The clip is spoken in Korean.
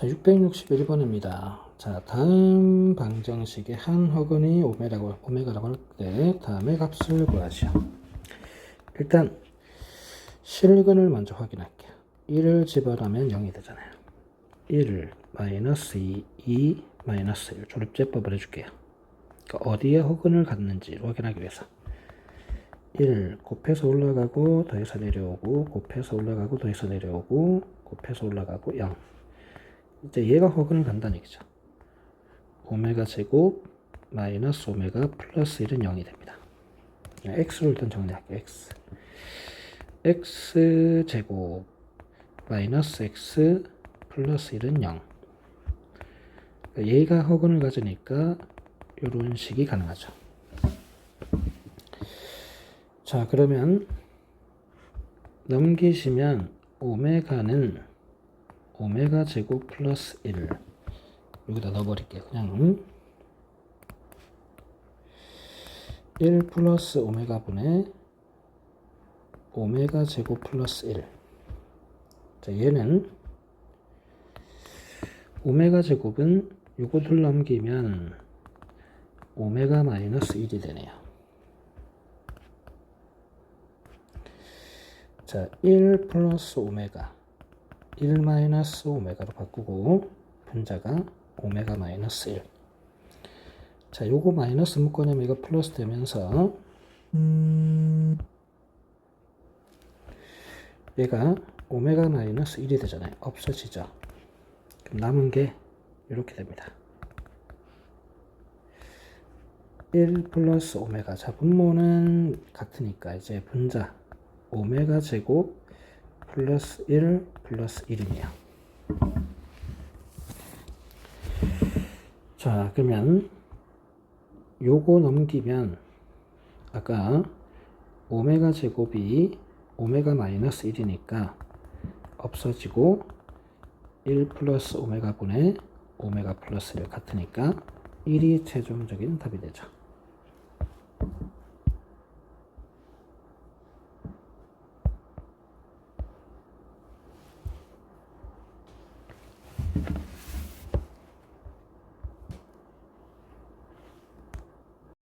자, 661번입니다. 자, 다음 방정식의 한 허근이 오메라고, 오메가라고 할 때 다음의 값을 구하시오. 일단 실근을 먼저 확인할게요. 1을 집어넣으면 0이 되잖아요. 1을 마이너스 2, 2 마이너스 1 조립제법을 해줄게요. 그러니까 어디에 허근을 갖는지 확인하기 위해서 1 곱해서 올라가고 더해서 내려오고 곱해서 올라가고 더해서 내려오고 곱해서 올라가고 0 이제 얘가 허근을 간다는 얘기죠. 오메가 제곱 마이너스 오메가 플러스 1은 0이 됩니다. x로 일단 정리할게요. x x 제곱 마이너스 x 플러스 1은 0 그러니까 얘가 허근을 가지니까 이런 식이 가능하죠. 자 그러면 넘기시면 오메가는 오메가 제곱 플러스 1 여기다 넣어버릴게요. 그냥 1 플러스 오메가 분의 오메가 제곱 플러스 1 자, 얘는 오메가 제곱은 요것을 넘기면 오메가 마이너스 1이 되네요. 자, 1 플러스 오메가 1 마이너스 오메가로 바꾸고 분자가 오메가 마이너스 1 자, 요거 마이너스 묶어내면 이거 플러스 되면서 얘가 오메가 마이너스 1이 되잖아요. 없어지죠. 그럼 남은 게 이렇게 됩니다. 1 플러스 오메가. 자, 분모는 같으니까 이제 분자 오메가 제곱 플러스 1 플러스 1이네요. 자, 그러면 요거 넘기면 아까 오메가 제곱이 오메가 마이너스 1이니까 없어지고 1 플러스 오메가 분의 오메가 플러스 1 같으니까 1이 최종적인 답이 되죠.